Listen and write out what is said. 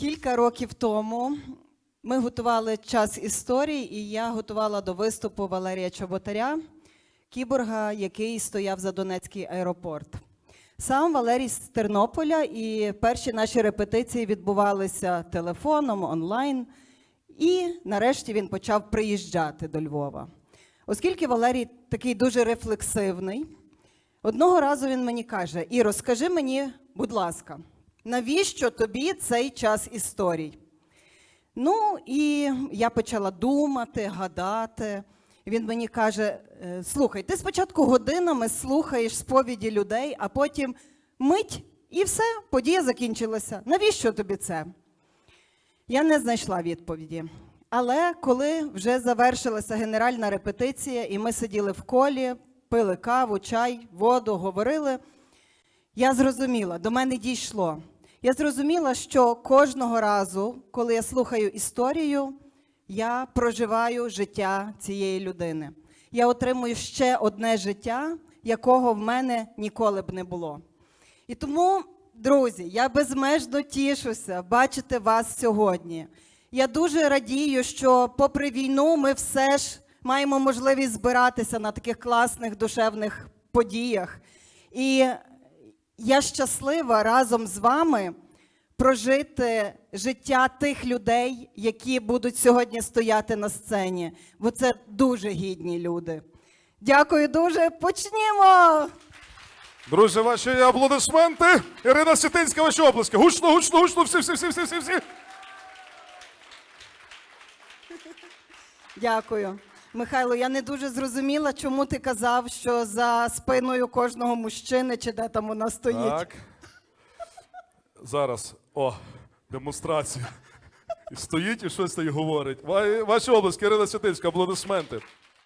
Кілька років тому ми готували час історії, і я готувала до виступу Валерія Чоботаря, кіборга, який стояв за Донецький аеропорт. Сам Валерій з Тернополя, і перші наші репетиції відбувалися телефоном, онлайн. І нарешті він почав приїжджати до Львова. Оскільки Валерій такий дуже рефлексивний, одного разу він мені каже: Іро, скажи мені, будь ласка, навіщо тобі цей час історій? Ну, і я почала думати, гадати. Він мені каже: «Е, слухай, ти спочатку годинами слухаєш сповіді людей, а потім мить і все, подія закінчилася. Навіщо тобі це? Я не знайшла відповіді. Але коли вже завершилася генеральна репетиція, і ми сиділи в колі, пили каву, чай, воду, говорили, я зрозуміла, до мене дійшло. Я зрозуміла, що кожного разу, коли я слухаю історію, я проживаю життя цієї людини. Я отримую ще одне життя, якого в мене ніколи б не було. І тому, друзі, я безмежно тішуся бачити вас сьогодні. Я дуже радію, що, попри війну, ми все ж маємо можливість збиратися на таких класних душевних подіях. І я щаслива разом з вами прожити життя тих людей, які будуть сьогодні стояти на сцені, бо це дуже гідні люди. Дякую дуже. Почнімо! Друзі, ваші аплодисменти. Ірина Сітинська, ваші оплески. Гучно, гучно, гучно, всі, всі, всі, всі, всі, всі. Дякую. Михайло, я не дуже зрозуміла, чому ти казав, що за спиною кожного мужчини чи де там вона стоїть. Так. Зараз. О, демонстрація. І стоїть і щось та й говорить. Ва- Ваші облески, Кирила Святинська, аплодисменти.